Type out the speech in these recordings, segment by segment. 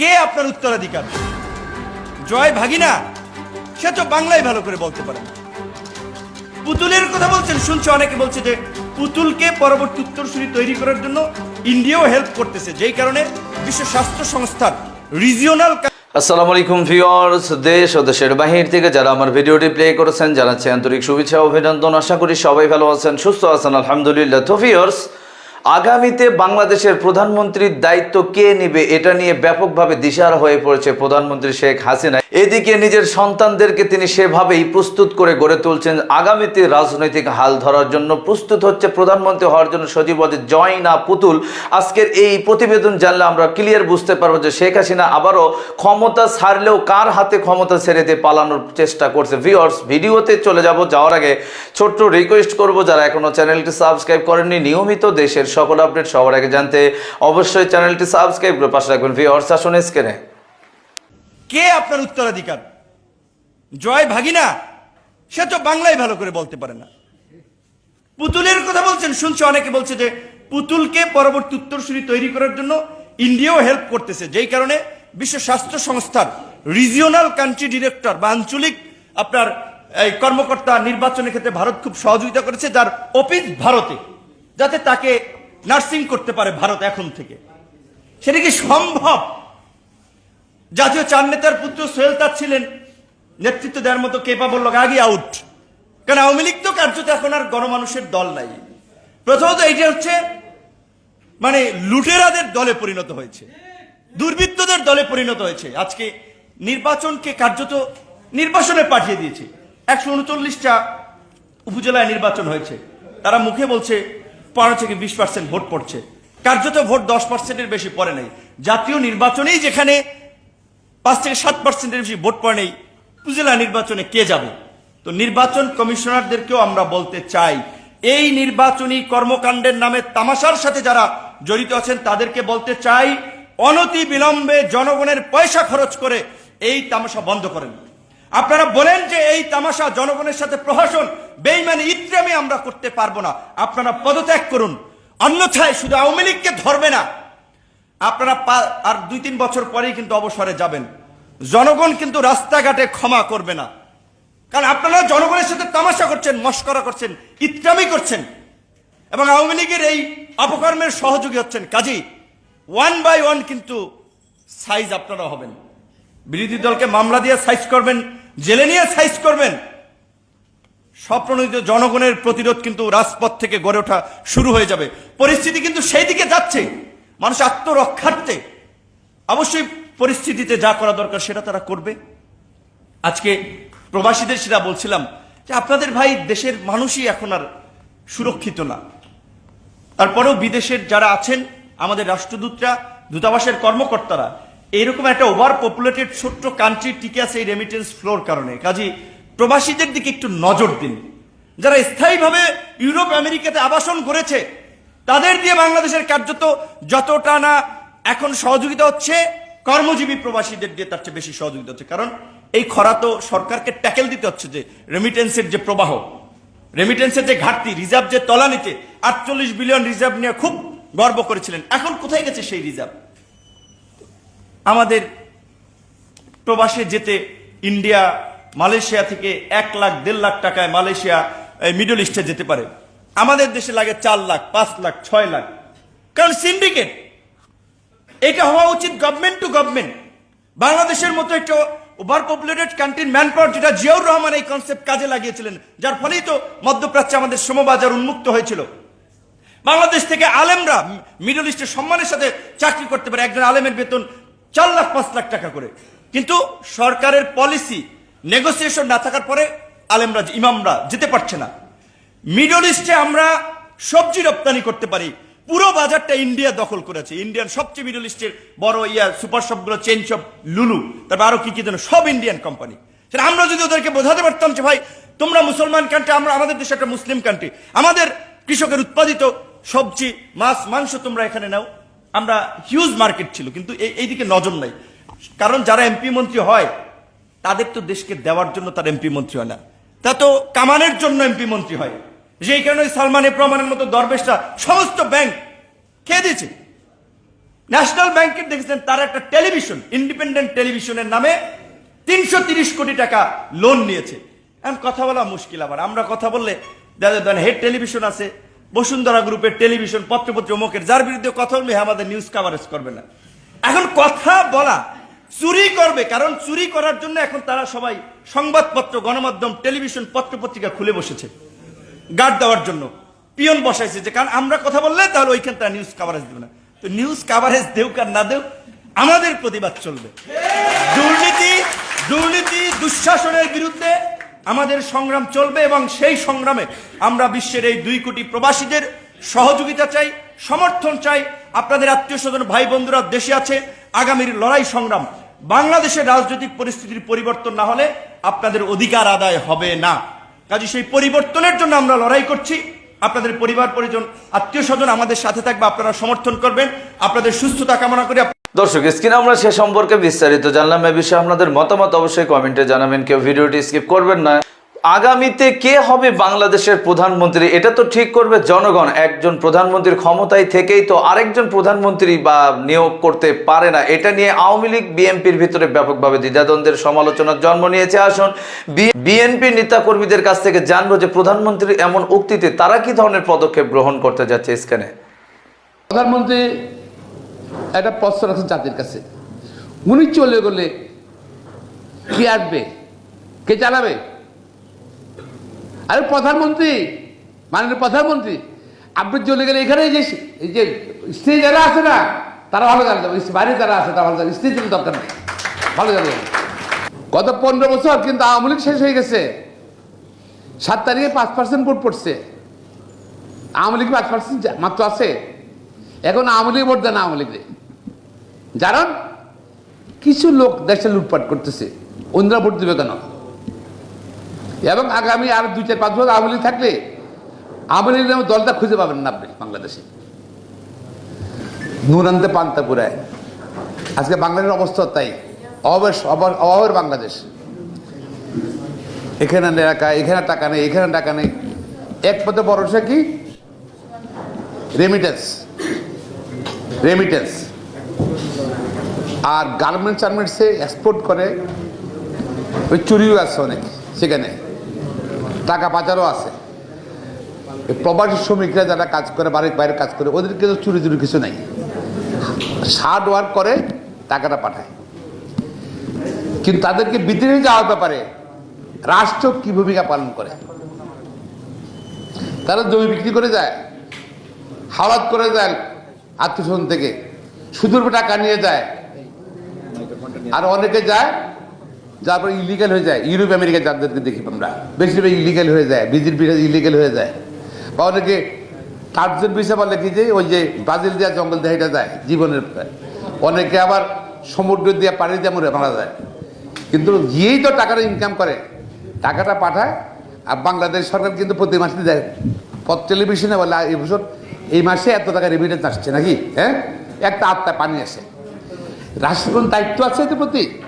কে আপনার উত্তরাধিকার? জয় ভাগিনা? সে তো বাংলায় ভালো করে বলতে পারে। পুতুলের কথা বলছেন, শুনছে? অনেকে বলছে যে পুতুলকে পরবর্তী উত্তরসূরি তৈরি করার জন্য ইন্ডিয়াও হেল্প করতেছে, যেই কারণে বিশ্ব স্বাস্থ্য সংস্থার রিজিওনাল আসসালামু আলাইকুম ভিউয়ার্স, দেশ ও দেশের বাহির থেকে যারা আমার ভিডিওটি প্লে করেছেন, জানাচ্ছি আন্তরিক শুভেচ্ছা অভিনন্দন। আশা করি সবাই ভালো আছেন, সুস্থ আছেন, আলহামদুলিল্লাহ। তো ভিউয়ার্স আগামীতে বাংলাদেশের প্রধানমন্ত্রীর দায়িত্ব কে নেবে এটা নিয়ে ব্যাপকভাবে দিশার হয়ে পড়েছে প্রধানমন্ত্রী শেখ হাসিনা। এদিকে নিজের সন্তানদেরকে তিনি সেভাবেই প্রস্তুত করে গড়ে তুলছেন। আগামীতে রাজনৈতিক হাল ধরার জন্য প্রস্তুত হচ্ছে প্রধানমন্ত্রী হওয়ার জন্য সজীব জয় না পুতুল। আজকের এই প্রতিবেদন জানলে আমরা ক্লিয়ার বুঝতে পারব যে শেখ হাসিনা আবারও ক্ষমতা ছাড়লেও কার হাতে ক্ষমতা ছেড়ে দিয়ে পালানোর চেষ্টা করছে। ভিওর্স ভিডিওতে চলে যাব। যাওয়ার আগে ছোট্ট রিকোয়েস্ট করব, যারা এখনও চ্যানেলটি সাবস্ক্রাইব করেননি, নিয়মিত দেশের সকল আপডেট সবার আগে জানতে অবশ্যই চ্যানেলটি সাবস্ক্রাইব করে পাশে রাখবেন। ভিওর্স আসুন স্ক্রিনে। কে আপনার উত্তরাধিকার? জয় ভাগিনা? সে তো বাংলায় ভালো করে বলতে পারে না। পুতুলের কথা বলছেন। শুনছে অনেকে বলছে যে পুতুলকে পরবর্তী উত্তরসূরি তৈরি করার জন্য ইন্ডিয়াও হেল্প করতেছে। যেই কারণে বিশ্ব স্বাস্থ্য সংস্থার রিজিওনাল কান্ট্রি ডিরেক্টর বা আঞ্চলিক আপনার এই কর্মকর্তা নির্বাচনের ক্ষেত্রে ভারত খুব সহযোগিতা করেছে, যার অফিস ভারতে। যাতে তাকে নার্সিং করতে পারে ভারত এখন থেকে। সেটা কি সম্ভব? জাতীয় চার নেতার পুত্র সোহেল তার ছিলেন, নেতৃত্ব দেওয়ার মতো কেপাবল লোক, আগে আউট কারণ আওয়ামী লীগ তো কার্যত এখন আর গণমানুষের দল নাই। প্রথমত এইটা হচ্ছে মানে লুটেরাদের দলে পরিণত হয়েছে, দুর্বৃত্তদের দলে পরিণত হয়েছে। আজকে নির্বাচনকে কার্যত নির্বাচনে পাঠিয়ে দিয়েছে। একশো উনচল্লিশটা উপজেলায় নির্বাচন হয়েছে। তারা মুখে বলছে পনেরো থেকে বিশ পার্সেন্ট ভোট পড়ছে। কার্যত ভোট দশ পার্সেন্টের বেশি পড়ে নাই। জাতীয় নির্বাচনেই যেখানে পাঁচ থেকে সাত পার্সেন্টের বেশি ভোট পড়ে নেই, উপজেলা নির্বাচনে কে যাবে? তো নির্বাচন কমিশনারদেরকেও আমরা বলতে চাই, এই নির্বাচনী কর্মকাণ্ডের নামে তামাশার সাথে যারা জড়িত আছেন, তাদেরকে বলতে চাই অনতি বিলম্বে জনগণের পয়সা খরচ করে এই তামাশা বন্ধ করেন। আপনারা বলেন যে এই তামাশা জনগণের সাথে প্রহসন বেইমানি ইত্রামি আমরা করতে পারব না। আপনারা পদত্যাগ করুন। অন্যথায় শুধু আওয়ামী লীগকে ধরবে না। আপনারা আর দুই তিন বছর পরেই কিন্তু অবসরে যাবেন। জনগণ কিন্তু রাস্তাঘাটে ক্ষমা করবে না। কারণ আপনারা জনগণের সাথে তামাশা করছেন, মস্করা করছেন ইত্রামি করছেন। এবং আওয়ামী লীগের এই অপকর্মের সহযোগী হচ্ছেন কাজী। ওয়ান বাই ওয়ান কিন্তু সাইজ আপনারা হবেন। বিরোধী দলকে মামলা দিয়ে সাইজ করবেন। জেলে নিয়ে সাইজ করবেন। স্বপ্রণোদিত জনগণের প্রতিরোধ কিন্তু রাজপথ থেকে গড়ে ওঠা শুরু হয়ে যাবে। পরিস্থিতি কিন্তু সেই দিকে যাচ্ছে। মানুষ আত্মরক্ষার্থে অবশ্যই পরিস্থিতিতে যা করা দরকার সেটা তারা করবে। আজকে প্রবাসীদের সেটা বলছিলাম যে আপনাদের ভাই দেশের মানুষই এখন আর সুরক্ষিত না। তারপরেও বিদেশের যারা আছেন, আমাদের রাষ্ট্রদূতরা, দূতাবাসের কর্মকর্তারা এইরকম একটা ওভার পপুলেটেড ছোট্ট কান্ট্রি টিকে আছে এই রেমিটেন্স ফ্লোর কারণে। কাজে প্রবাসীদের দিকে একটু নজর দিন। যারা স্থায়ীভাবে ইউরোপ, আমেরিকাতে আবাসন করেছে, তাদের দিয়ে বাংলাদেশের কার্যত যতটা না এখন সহযোগিতা হচ্ছে, কর্মজীবী প্রবাসীদের দিয়ে তার চেয়ে বেশি সহযোগিতা হচ্ছে। কারণ এই খরা তো সরকারকে ট্যাকেল দিতে হচ্ছে যে রেমিটেন্সের যে প্রবাহ রেমিটেন্সের যে ঘাটতি রিজার্ভ যে তলানিতে আটচল্লিশ বিলিয়ন রিজার্ভ নিয়ে খুব গর্ব করেছিলেন। এখন কোথায় গেছে সেই রিজার্ভ আমাদের প্রবাসে যেতে ইন্ডিয়া, মালয়েশিয়া থেকে এক লাখ, দেড় লাখ টাকায় মালয়েশিয়া মিডল ইস্টে যেতে পারে। আমাদের দেশে লাগে চার লাখ, পাঁচ লাখ, ছয় লাখ। কারণ সিন্ডিকেট এটা হওয়া উচিত গভর্নমেন্ট টু গভর্নমেন্ট বাংলাদেশের মতো একটা ওভার পপুলেটেড কান্ট্রির ম্যান পাওয়ার যেটা জিয়াউর রহমান এই কনসেপ্ট কাজে লাগিয়েছিলেন, যার ফলেই তো মধ্যপ্রাচ্যে আমাদের শ্রমবাজার উন্মুক্ত হয়েছিল। বাংলাদেশ থেকে আলেমরা মিডল ইস্টের সম্মানের সাথে চাকরি করতে পারে, একজন আলেমের বেতন চার লাখ, পাঁচ লাখ টাকা করে। কিন্তু সরকারের পলিসি নেগোসিয়েশন না থাকার পরে আলেমরা, ইমামরা যেতে পারছে না। মিডল ইস্টে আমরা সবজি রপ্তানি করতে পারি। পুরো বাজারটা ইন্ডিয়া দখল করেছে। ইন্ডিয়ান সবচেয়ে মিডল ইস্টের বড় ইয়া সুপার শপগুলো চেন শপ লুলু তারপর আরও কি কি যেন, সব ইন্ডিয়ান কোম্পানি সেটা আমরা যদি ওদেরকে বোঝাতে পারতাম যে, ভাই, তোমরা মুসলমান কান্ট্রি আমরা আমাদের দেশে একটা মুসলিম কান্ট্রি আমাদের কৃষকের উৎপাদিত সবজি, মাছ, মাংস তোমরা এখানে নাও। আমরা হিউজ মার্কেট ছিল, কিন্তু এই এইদিকে নজর নাই। কারণ যারা এমপি মন্ত্রী হয়, তাদের তো দেশকে দেওয়ার জন্য তার এমপি মন্ত্রী হয় না। তা তো কামানের জন্য এমপি মন্ত্রী হয়। যেই কারণে সালমান প্রমাণের মতো দরবেশরা সমস্ত ব্যাংক খেয়ে দিয়েছে। ন্যাশনাল ব্যাংকের দেখেছেন, তার একটা টেলিভিশন ইন্ডিপেন্ডেন্ট টেলিভিশনের নামে তিনশো তিরিশ কোটি টাকা লোন নিয়েছে। এখন কথা বলা মুশকিল আবার। আমরা কথা বললে দেন হেড টেলিভিশন আছে। বসুন্ধরা গ্রুপের টেলিভিশন পত্রপত্র অমুকের যার বিরুদ্ধে কথা বলবে হ্যাঁ, আমাদের নিউজ কাভারেজ করবে না। এখন কথা বলা চুরি করবে কারণ চুরি করার জন্য এখন তারা সবাই সংবাদপত্র গণমাধ্যম টেলিভিশন পত্রপত্রিকা খুলে বসেছে গার্ড দেওয়ার জন্য পিয়ন বসাইছে যে কারণ আমরা কথা বললে তাহলে ওইখান তারা নিউজ কাভারেজ দেবে না। তো নিউজ কাভারেজ দেউক আর না দেউক আমাদের প্রতিবাদ চলবে। দুর্নীতি দুর্নীতি দুঃশাসনের বিরুদ্ধে আমাদের সংগ্রাম চলবে এবং সেই সংগ্রামে আমরা বিশ্বের এই দুই কোটি প্রবাসীদের সহযোগিতা চাই, সমর্থন চাই। আপনাদের আত্মীয় স্বজন, ভাই বন্ধুরা, দেশে আছে, আগামীর লড়াই সংগ্রাম। বাংলাদেশের রাজনৈতিক পরিস্থিতির পরিবর্তন না হলে আপনাদের অধিকার আদায় হবে না। কাজে সেই পরিবর্তনের জন্য আমরা লড়াই করছি। আপনাদের পরিবার, পরিজন, আত্মীয় স্বজন আমাদের সাথে থাকবে, আপনারা সমর্থন করবেন। আপনাদের সুস্থতা কামনা করি। দর্শক স্ক্রিনে আমরা সে সম্পর্কে বিস্তারিত জানলাম। এ বিষয়ে আপনাদের মতামত অবশ্যই কমেন্টে জানাবেন। কেউ ভিডিওটি স্কিপ করবেন না। আগামীতে কে হবে বাংলাদেশের প্রধানমন্ত্রী? এটা তো ঠিক করবে জনগণ। একজন প্রধানমন্ত্রীর ক্ষমতায় থেকেই তো আরেকজন প্রধানমন্ত্রী বা নিয়োগ করতে পারে না। এটা নিয়ে আওয়ামী লীগ, বিএনপির ভিতরে ব্যাপকভাবে দ্বিধাদ্বন্দ্বের সমালোচনার জন্ম নিয়েছে। আসুন বিএনপি নেতাকর্মীদের কাছ থেকে জানব যে প্রধানমন্ত্রী এমন উক্তিতে তারা কি ধরনের পদক্ষেপ গ্রহণ করতে যাচ্ছে স্ক্যানে প্রধানমন্ত্রী একটা প্রশ্ন রাখছেন জাতির কাছে। উনি চলে গেলে কে আসবে? কে চালাবে আরে প্রধানমন্ত্রী, মাননীয় প্রধানমন্ত্রী, আপনি চলে গেলে এখানে যে যে স্ত্রী যারা আছে না, তারা ভালো জানবে বাইরে যারা আছে, তারা ভালো স্ত্রী কিন্তু দরকার নেই। ভালো জানবে গত পনেরো বছর কিন্তু আওয়ামী লীগ শেষ হয়ে গেছে। সাত তারিখে পাঁচ পার্সেন্ট ভোট পড়ছে। আওয়ামী লীগ পাঁচ পার্সেন্ট মাত্র আছে? এখন আওয়ামী লীগ ভোট দেন আওয়ামী লীগে কারণ কিছু লোক দেশে লুটপাট করতেছে, অন্যরা ভোট দেবে কেন? এবং আগামী আর দুই চার পাঁচ বছর আওয়ামী লীগ থাকলে, আওয়ামী লীগের নামে দলটা খুঁজে পাবেন না আপনি বাংলাদেশে। নুরান্তে পান্তা পুরায়। আজকে বাংলাদেশের অবস্থা তাই। অবেশ অভাবের বাংলাদেশ। এখানে এলাকা, এখানে টাকা নেই, এখানে টাকা নেই। এক পথে ভরসা কি? রেমিটেন্স রেমিটেন্স আর গার্মেন্টস টার্মেন্টসে এক্সপোর্ট করে, ওই চুরিও আছে অনেক সেখানে। টাকা পাচারও আছে। প্রবাসী শ্রমিকরা যারা কাজ করে, বাড়ির বাইরে কাজ করে, ওদেরকে তো চুরি চুরি কিছু নাই। হার্ড ওয়ার্ক করে, টাকাটা পাঠায়। কিন্তু তাদেরকে বিদেশে যাওয়ার ব্যাপারে রাষ্ট্র কি ভূমিকা পালন করে? তারা জমি বিক্রি করে যায়, হাওলাত করে যায় আত্মীয় থেকে সুদূর টাকা নিয়ে যায়। আর অনেকে যায়, যার পরে ইলিগাল হয়ে যায়। ইউরোপ, আমেরিকা যাদেরকে দেখি আমরা। বেশিরভাগ ইলিগাল হয়ে যায় বিজির ইলিগাল হয়ে যায়। বা অনেকে কার্যের বিষয় বলে কি যে, ওই যে ব্রাজিল দেওয়া জঙ্গল দেয়, এটা যায় জীবনের অনেকে আবার সমুদ্র দিয়ে পানি দিয়ে মরে মারা যায়। কিন্তু গিয়েই তো টাকাটা ইনকাম করে, টাকাটা পাঠায়, আর বাংলাদেশ সরকার কিন্তু প্রতি মাসে দেয়। পথ টেলিভিশনে বলে "আর এই মাসে এত টাকা রেমিটেন্স আসছে নাকি? হ্যাঁ? একটা আত্মা পানি আসে রাষ্ট্রের কোন দায়িত্ব আছে এদের প্রতি?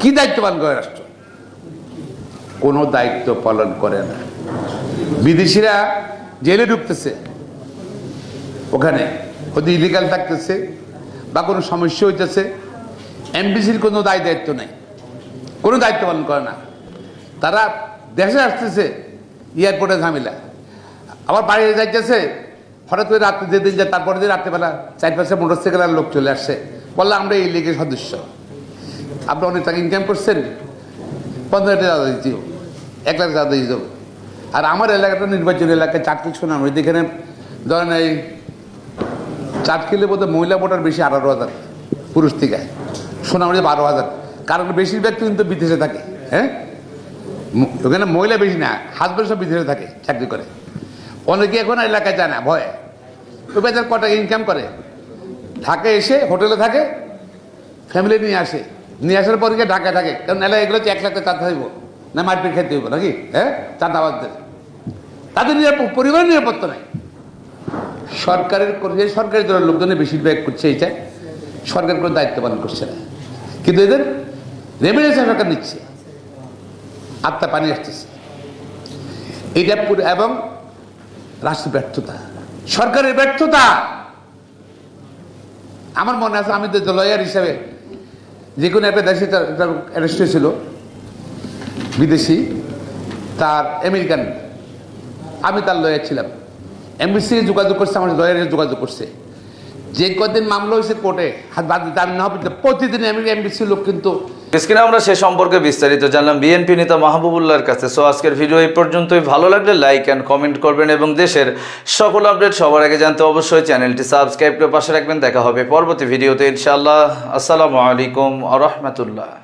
কি দায়িত্ব পালন করে রাষ্ট্র? কোনো দায়িত্ব পালন করে না। বিদেশিরা জেলে ঢুকতেছে। ওখানে ওদের ইলিগাল থাকতেছে বা কোনো সমস্যা হইতেছে, এমবিসির কোনো দায় দায়িত্ব নেই। কোনো দায়িত্ব পালন করে না। তারা দেশে আসতেছে, এয়ারপোর্টে ঝামেলা। আবার বাইরে যাইতেছে, হঠাৎ করে রাত্রে যেদিন যায় তারপরে দিন রাত্রেবেলা চার পাশে মোটর সাইকেলের লোক চলে আসছে বললে, আমরা এই লিগের সদস্য। আপনি অনেক টাকা ইনকাম করছেন হাজার টাকা দিচ্ছি এক লাখ টাকা দিয়ে আর আমার এলাকাটা নির্বাচনী এলাকায় চারটি শোনাম এখানে ধরেন এই চার কিলো বোধহয় মহিলা ভোটার বেশি আঠারো হাজার, পুরুষ থেকে। সোনামুড়ি বারো হাজার। কারণ বেশিরভাগ কিন্তু বিদেশে থাকে হ্যাঁ? ওখানে মহিলা বেশি না হাজবেন্ড সব বিদেশে থাকে, চাকরি করে। অনেকে এখন এলাকায় যায় না, ভয়ে। ওই বেচার কটা ইনকাম করে? ঢাকা এসে হোটেলে থাকে ফ্যামিলি নিয়ে আসে। নিয়ে আসার পর গিয়ে ঢাকা থাকে? কারণ এলাকা এগুলো হচ্ছে এক লাখ টাকা হইব না মারপিট খেতে হইব নাকি? হ্যাঁ? চাঁদাবাজদের তাদের পরিবারের নিরাপত্তা নাই। সরকারের সরকারি দলের লোকজনের বেশিরভাগ করছে এটা সরকার কোনো দায়িত্ব পালন করছে না। কিন্তু এদের রেমিডেন্স সরকার নিচ্ছে। আত্মা পানি আসতেছে। এটা এবং রাষ্ট্রের ব্যর্থতা। সরকারের ব্যর্থতা। আমার মনে আছে, আমি তো লয়ার হিসাবে যে কোনো একটা দেশে অ্যারেস্ট হয়েছিল। বিদেশি, তার আমেরিকান। আমি তার লয়ার ছিলাম। এমবিসি যোগাযোগ করছে, আমার লয়ারে যোগাযোগ করছে। যে কদিন মামলা হয়েছে কোর্টে জামিন না হবে প্রতিদিন এমবিসি লোক কিন্তু স্ক্রিনে আমরা সে সম্পর্কে বিস্তারিত জানলাম। বিএনপি নেতা মাহবুবুল্লাহর কাছে। সো আজকের ভিডিও এই পর্যন্তই। ভালো লাগলে লাইক অ্যান্ড কমেন্ট করবেন এবং দেশের সকল আপডেট সবার আগে জানতে অবশ্যই চ্যানেলটি সাবস্ক্রাইব করে পাশে রাখবেন। দেখা হবে পরবর্তী ভিডিওতে ইনশাআল্লাহ। আসসালামু আলাইকুম আ রহমতুল্লাহ।